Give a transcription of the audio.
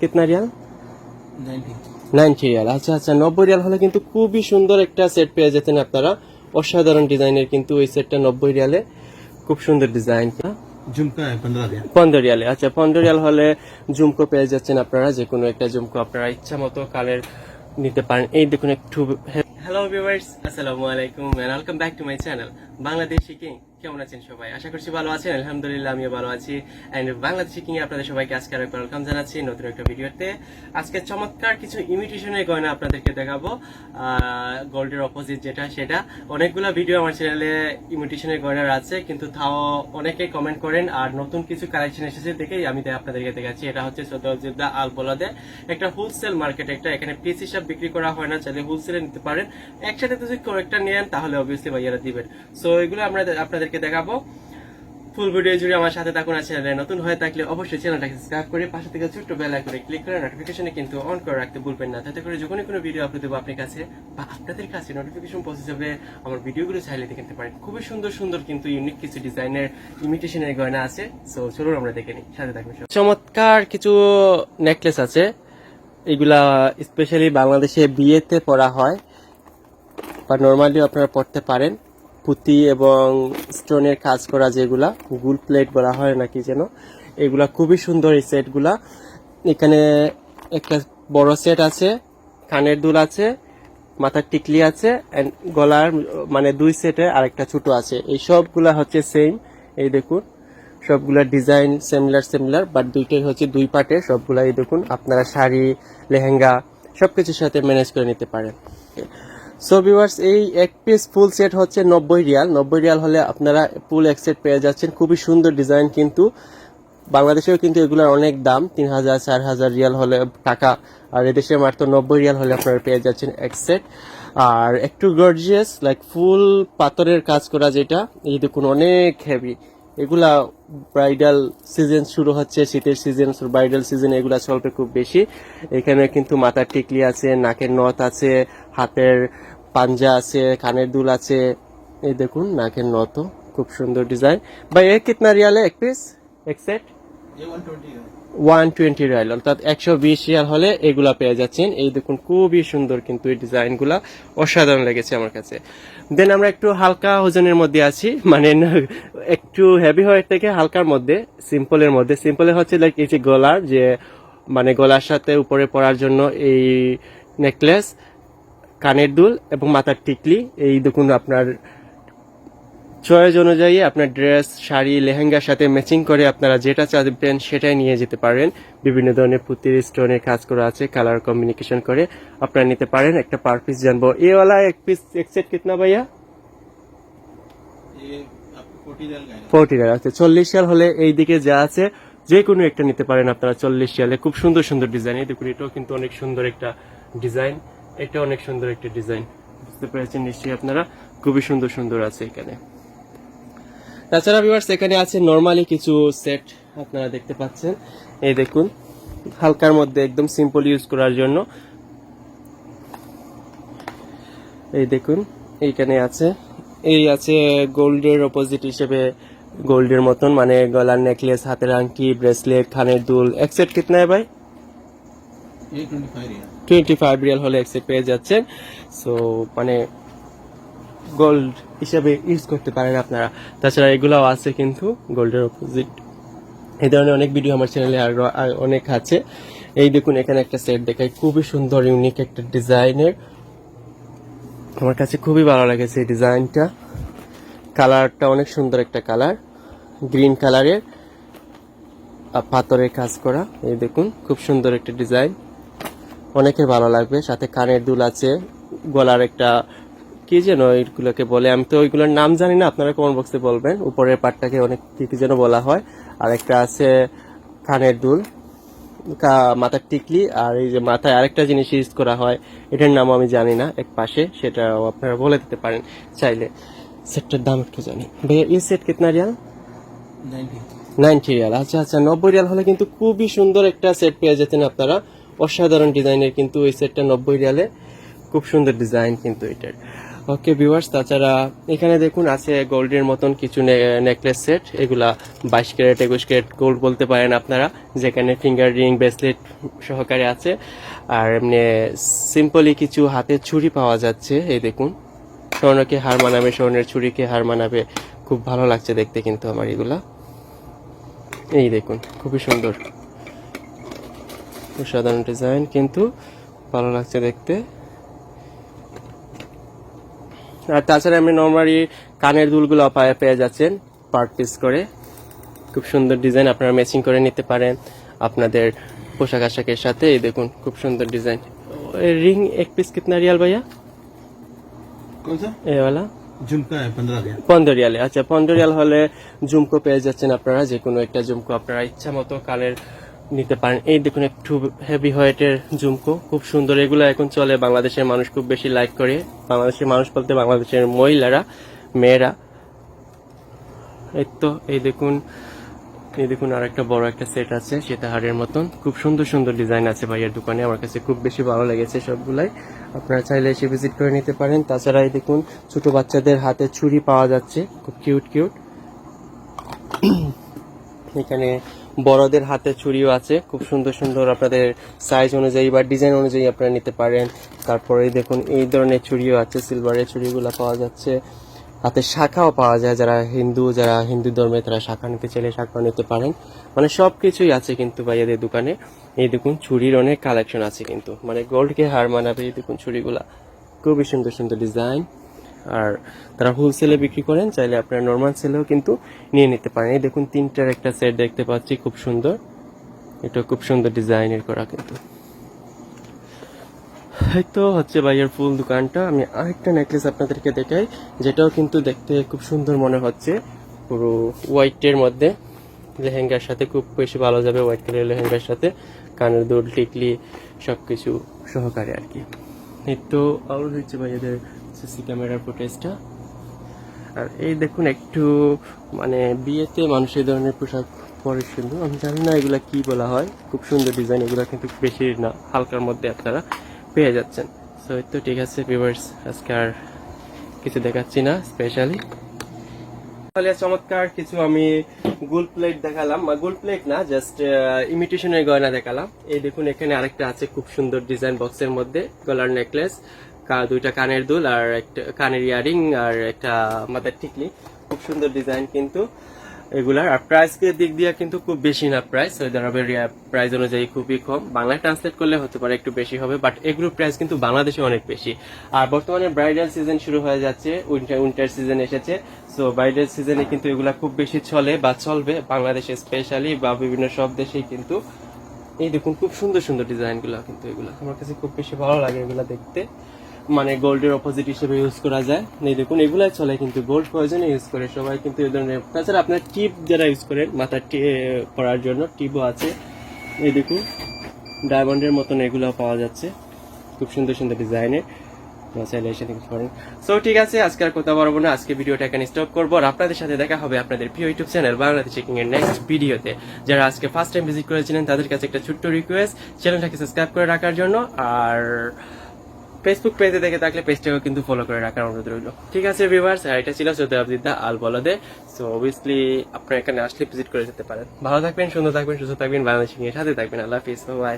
कितना riyal ninety ninety রিয়াল আচ্ছা আচ্ছা নব্বই রিয়াল হলে কিন্তু খুবই সুন্দর একটা সেট পেয়ে যেতেন আপনারা অসাধারণ ডিজাইনের কিন্তু এই সেটটা নব্বই রিয়ালে খুব সুন্দর ডিজাইন झुमका है पंद्रह रियाल পনেরো রিয়ালে আচ্ছা পনেরো রিয়াল হলে জুমকো পেয়ে যাচ্ছেন আপনারা যে কোনো একটা জুমকো আপনারা ইচ্ছা মতো কালের নিতে পারেন এই দেখুন একটু হ্যালো ভিউয়ার্স আসসালামু আলাইকুম and welcome back to my channel Bangladeshi king কেমন আছেন সবাই? আশা করছি ভালো আছেন। আলহামদুলিল্লাহ, আমিও ভালো আছি। এন্ড বাংলাদেশি কিং আপনাদের সবাইকে আজকে আরেকবার ওয়েলকাম জানাচ্ছি নতুন একটা ভিডিওতে। আজকে চমৎকার কিছু ইমিটেশনের গয়না আপনাদেরকে দেখাবো। গোল্ডের অপোজিট যেটা, সেটা। অনেকগুলো ভিডিও আমার চ্যানেলে ইমিটেশনের গয়নার আছে, কিন্তু তাও অনেকে কমেন্ট করেন, আর নতুন কিছু কালেকশন এসেছে দেখেই আমি আপনাদেরকে দেখাচ্ছি। এটা হচ্ছে সৌদাউজিদ্দা আল বলাদে একটা হোলসেল মার্কেট একটা, এখানে পিস হিসাব বিক্রি করা হয় না, চাইলে হোলসেলে নিতে পারেন। একসাথে যদি কয়েকটা নেন, তাহলে অবভিয়াসলি ভাইয়ারা দিবেন। সো এগুলো আমরা আপনাদেরকে দেখাবো। ফুল ভিডিও জুড়ে আমার সাথে থাকুন আর চ্যানেলে নতুন হয়ে থাকলে অবশ্যই চ্যানেলটাকে সাবস্ক্রাইব করে পাশে থেকে ছোট্ট বেল আইকনে ক্লিক করে নোটিফিকেশনে কিন্তু অন করে রাখতে ভুলবেন না। তাতে করে যখনই কোনো ভিডিও আপলোড দেবো আপনার কাছে বা আপনাদের কাছে নোটিফিকেশন পৌঁছে যাবে, আমার ভিডিওগুলো চাইলে দেখতে পারেন। খুবই সুন্দর সুন্দর কিন্তু ইউনিক কিছু ডিজাইনের ইমিটেশনের গয়না আছে। সো চলুন আমরা দেখে নিই। সাথে থাকবেন চমৎকার কিছু নেকলেস আছে। এগুলা স্পেশালি বাংলাদেশে বিয়েতে পরা হয় বা নর্মালি আপনারা পড়তে পারেন। পুঁতি এবং স্টোনের কাজ করা যেগুলা, গুল প্লেট বলা হয় নাকি যেন, এগুলা খুবই সুন্দর এই সেটগুলা। এখানে একটা বড় সেট আছে, কানের দুল আছে, মাথার টিকলি আছে অ্যান্ড গলার মানে দুই সেটে আরেকটা ছোট আছে। এই সবগুলা হচ্ছে সেম এই দেখুন, সবগুলা ডিজাইন সিমিলার সিমিলার বাট দুইটাই হচ্ছে দুই পার্টে সবগুলা এই দেখুন, আপনারা শাড়ি, লেহেঙ্গা সব কিছুর সাথে ম্যানেজ করে নিতে পারেন। সো ভিউয়ার্স এই এক পিস ফুল সেট হচ্ছে নব্বই রিয়াল। নব্বই রিয়াল হলে আপনারা ফুল এক সেট পেয়ে যাচ্ছেন। খুবই সুন্দর ডিজাইন কিন্তু। বাংলাদেশেও কিন্তু এগুলোর অনেক দাম। তিন হাজার, চার হাজার রিয়াল হলে টাকা। আর এদেশে মাত্র নব্বই রিয়াল হলে আপনারা পেয়ে যাচ্ছেন এক সেট আর একটু গর্জিয়াস লাইক ফুল পাথরের কাজ করা যেটা। এই দেখুন, অনেক হেভি এগুলা ব্রাইডাল সিজন শুরু হচ্ছে, শীতের সিজন ব্রাইডাল সিজন এগুলো চলবে খুব বেশি। এখানে কিন্তু মাথার টিকলি আছে, নাকের নথ আছে, হাতের পাঞ্জা আছে, কানের দুল আছে। এই দেখুন, নাকের নথ খুব সুন্দর ডিজাইন বা এ কিতনা রিয়ালে এক পিস এক সেট ওয়ান টোয়েন্টি রিয়াল অর্থাৎ একশো বিশ রিয়াল হলে এগুলা পেয়ে যাচ্ছেন। এই দেখুন, খুবই সুন্দর কিন্তু এই ডিজাইনগুলা। অসাধারণ লেগেছে আমার কাছে। দেন আমরা একটু হালকা ওজনের মধ্যে আছি মানে একটু হেভি হয়ে থেকে হালকার মধ্যে সিম্পলের মধ্যে। সিম্পলের হচ্ছে লাইক এই যে গলার যে মানে গলার সাথে উপরে পরার জন্য এই নেকলেস কানের দুল এবং মাথার টিকলি। এই দেখুন আপনার চয়েস অনুযায়ী আপনার ড্রেস শাড়ি লেহেঙ্গার সাথে ম্যাচিং করে আপনারা যেটা চাইবেন সেটাই নিয়ে যেতে পারেন। বিভিন্ন ধরনের পুতির স্টোনের কাজ করা আছে কালার কম্বিনিকেশন করে আপনারা নিতে পারেন। একটা পার পিস জানব। এওয়ালা এক পিস এক সেট কিতনা ভাইয়া? ফোর্টি ডাল আছে চল্লিশ সাল হলে এই দিকে যা আছে যে কোনো একটা নিতে পারেন আপনারা চল্লিশ সালে খুব সুন্দর সুন্দর ডিজাইন এই দেখুন এটাও কিন্তু অনেক সুন্দর একটা ডিজাইন এটা অনেক সুন্দর একটা ডিজাইন বুঝতে পেরেছেন নিশ্চয়ই আপনারা? খুবই সুন্দর সুন্দর আছে এখানে। তাছাড়া ভিউয়ার্স এখানে আছে নর্মালি কিছু সেট আপনারা দেখতে পাচ্ছেন। এই দেখুন হালকার মধ্যে একদম সিম্পল ইউজ করার জন্য। এই দেখুন এইখানে আছে। এই আছে গোল্ডের অপোজিট হিসেবে গোল্ডের মতন মানে গলার নেকলেস হাতের আংটি ব্রেসলেট কানের দুল একসেট কিতনা ভাই? টোয়েন্টি ফাইভ রিয়াল হলে একসেট পেয়ে যাচ্ছেন। সো মানে গোল্ড হিসাবে ইউজ করতে পারেন আপনারা। তাছাড়া এগুলাও আছে কিন্তু গোল্ডের অপোজিট এই ধরনের অনেক ভিডিও আমার চ্যানেলে আরও অনেক আছে। এই দেখুন, এখানে একটা সেট দেখাই। খুবই সুন্দর ইউনিক একটা ডিজাইনের আমার কাছে খুবই ভালো লেগেছে এই ডিজাইনটা কালারটা অনেক সুন্দর একটা কালার গ্রিন কালারের পাথরের কাজ করা। এই দেখুন, খুব সুন্দর একটা ডিজাইন অনেকের ভালো লাগবে। সাথে কানের দুল আছে। গলার একটা কি যেন এইগুলোকে বলে? আমি তো ওইগুলোর নাম জানি না, আপনারা কমেন্ট বক্সে বলবেন। উপরের পাটটাকে অনেক কি কি যেন বলা হয়। আর একটা আছে কানের দুল মাথার টিকলি, আর এই যে মাথায় আরেকটা জিনিস ইউজ করা হয়, এটার নাম আমি জানি না, এক পাশে সেটা আপনারা বলে দিতে পারেন চাইলে। সেটটার দাম একটু জানি। ভাইয়া এই সেট কেতনা রিয়াল? নাইনটি রিয়াল। আচ্ছা আচ্ছা নব্বই রিয়াল হলে কিন্তু খুবই সুন্দর একটা সেট পেয়ে যেতেন আপনারা। অসাধারণ ডিজাইনের কিন্তু ওই সেটটা নব্বই রিয়ালে। খুব সুন্দর ডিজাইন কিন্তু এটার। ওকে ভিউয়ার্স তাছাড়া এখানে দেখুন আছে গোল্ডের মতন কিছু নেকলেস সেট এগুলা বাইশ ক্যারেট, একুশ ক্যারেট গোল্ড বলতে পারেন আপনারা, যেখানে ফিঙ্গার রিং ব্রেসলেট সহকারে আছে। আর এমনি সিম্পলি কিছু হাতে ছুরি পাওয়া যাচ্ছে, এই দেখুন। স্বর্ণকে হার মানাবে, স্বর্ণের ছুরিকে হার মানাবে, খুব ভালো লাগছে দেখতে কিন্তু আমার এগুলা। এই দেখুন, খুবই সুন্দর। সাধারণ ডিজাইন কিন্তু ভালো লাগছে দেখতে। আর তাছাড়া আপনি নর্মালি কানের দুলগুলো পেয়ে যাচ্ছেন পার পিস করে। খুব সুন্দর ডিজাইন আপনারা ম্যাচিং করে নিতে পারেন আপনাদের পোশাক আশাকের সাথে। এই দেখুন খুব সুন্দর ডিজাইন রিং এক পিস কিতনা রিয়াল ভাইয়া? এওয়ালা পনেরো রিয়ালে। আচ্ছা পনেরো রিয়াল হলে জুমকো পেয়ে যাচ্ছেন আপনারা। যে কোনো একটা জুমকো আপনারা ইচ্ছা মতো কালের নিতে পারেন। এই দেখুন একটু হেভি হোয়াইটের জুমকো খুব সুন্দর। এগুলো এখন চলে বাংলাদেশের মানুষ খুব বেশি লাইক করে। বাংলাদেশের মানুষ বলতে বাংলাদেশের মহিলারা, মেয়েরা। এই তো এই দেখুন এই দেখুন আর একটা বড় একটা সেট আছে, সেটা হারের মতন। খুব সুন্দর সুন্দর ডিজাইন আছে ভাইয়ের দোকানে। আমার কাছে খুব বেশি ভালো লেগেছে সবগুলাই। আপনারা চাইলে এসে ভিজিট করে নিতে পারেন। তাছাড়া এই দেখুন, ছোট বাচ্চাদের হাতে ছুরি পাওয়া যাচ্ছে। খুব কিউট কিউট এখানে বড়দের হাতে ছুরিও আছে। খুব সুন্দর সুন্দর আপনাদের সাইজ অনুযায়ী বা ডিজাইন অনুযায়ী আপনারা নিতে পারেন। তারপরে দেখুন, এই ধরনের ছুরিও আছে সিলভারের ছুরিগুলো পাওয়া যাচ্ছে। হাতে শাখাও পাওয়া যায়, যারা হিন্দু যারা হিন্দু ধর্মে তারা শাখা নিতে চাইলে শাখাও নিতে পারেন। মানে সব কিছুই আছে কিন্তু ভাইয়াদের দোকানে। এই দেখুন, ছুরির অনেক কালেকশন আছে কিন্তু। মানে গোল্ডকে হার মানাবে এই দেখুন ছুরিগুলা। খুবই সুন্দর সুন্দর ডিজাইন আর তারা হোলসেলে বিক্রি করেন, চাইলে আপনারা নর্মাল সেলেও কিন্তু নিয়ে নিতে পারেন। এই দেখুন, তিনটার একটা সেট দেখতে পাচ্ছি, খুব সুন্দর। এটা খুব সুন্দর ডিজাইনের করা কিন্তু। এই তো হচ্ছে ভাইয়ের ফুল দোকানটা। আমি আরেকটা নেকলেস আপনাদেরকে দেখাই, যেটাও কিন্তু দেখতে খুব সুন্দর মনে হচ্ছে। পুরো হোয়াইটের মধ্যে। লেহেঙ্গার সাথে খুব বেশি ভালো যাবে হোয়াইট কালার লেহেঙ্গার সাথে। কানের দুল, টিকলি, সবকিছু সহকারে আর কি। তো আর হচ্ছে ভাইয়াদের সিসি ক্যামেরার ফুটেজটা। আর এই দেখুন, একটু মানে বিয়েতে মানুষ এই ধরনের পোশাক পরে সুন্দর আমি জানি না এগুলা কি বলা হয়। খুব সুন্দর ডিজাইন এগুলা কিন্তু বেশি না, হালকার মধ্যে আপনারা পেয়ে যাচ্ছেন। সো তো ঠিক আছে ভিউয়ার্স আজকে আর কিছু দেখাচ্ছি না স্পেশালি তাহলে চমৎকার কিছু আমি গোল প্লেট দেখালাম। বা গোল প্লেট না জাস্ট ইমিটেশনের গয়না দেখালাম। এই দেখুন, এখানে আরেকটা আছে খুব সুন্দর ডিজাইন বক্সের মধ্যে গলার নেকলেস দুইটা কানের দুল আর একটা কানের ইয়ারিং আর একটা মাথার টিকলি। খুব সুন্দর ডিজাইন কিন্তু। এগুলার, আর প্রাইস দিক দিয়ে কিন্তু খুব বেশি না প্রাইস সৌদি আরবের প্রাইস অনুযায়ী খুবই কম। বাংলায় ট্রান্সলেট করলে হতে পারে একটু বেশি হবে বাট এগুলোর প্রাইস কিন্তু বাংলাদেশে অনেক বেশি। আর বর্তমানে ব্রাইডাল সিজন শুরু হয়ে যাচ্ছে উইন্টার উইন্টার সিজন এসেছে। সো ব্রাইডাল সিজনে কিন্তু এগুলা খুব বেশি চলে বা চলবে, বাংলাদেশে স্পেশালি বা বিভিন্ন সব দেশেই কিন্তু। এই দেখুন, খুব সুন্দর সুন্দর ডিজাইনগুলো কিন্তু এগুলো। আমার কাছে খুব বেশি ভালো লাগে এগুলা দেখতে। মানে গোল্ডের অপোজিট হিসেবে ইউজ করা যায়। এই দেখুন, এগুলাই চলে কিন্তু গোল্ড প্রয়োজনে ইউজ করে। সবাই কিন্তু এই ধরনের তাছাড়া আপনার টিপ যারা ইউজ করেন, মাথার পরার জন্য টিপও আছে। এই দেখুন ডায়মন্ডের মতন এগুলো পাওয়া যাচ্ছে। খুব সুন্দর সুন্দর ডিজাইনের চাইলে সো ঠিক আছে, আজকে আর কথা বলব না। আজকে ভিডিওটা এখানে স্টপ করব। আর আপনাদের সাথে দেখা হবে আপনাদের প্রিয় ইউটিউব চ্যানেল বাংলাদেশ চেকিং এর নেক্সট ভিডিওতে যারা আজকে ফার্স্ট টাইম ভিজিট করেছিলেন, তাদের কাছে একটা ছোট্ট রিকোয়েস্ট চ্যানেলটাকে সাবস্ক্রাইব করে রাখার জন্য। আর ফেসবুক পেজে দেখে থাকলে পেজটাকে কিন্তু ফলো করে রাখার অনুরোধ রইল। ঠিক আছে ভিভার্স আর এটা ছিল সৈয়দ আবদিদ্দা আল বলদে। সো অবভিয়াসলি আপনারা এখানে আসলে ভিজিট করে যেতে পারেন। ভালো থাকবেন, সুন্দর থাকবেন, সুস্থ থাকবেন, বাংলাদেশ নিয়ে সাথে থাকবেন। আল্লাহ হাফিজ বাই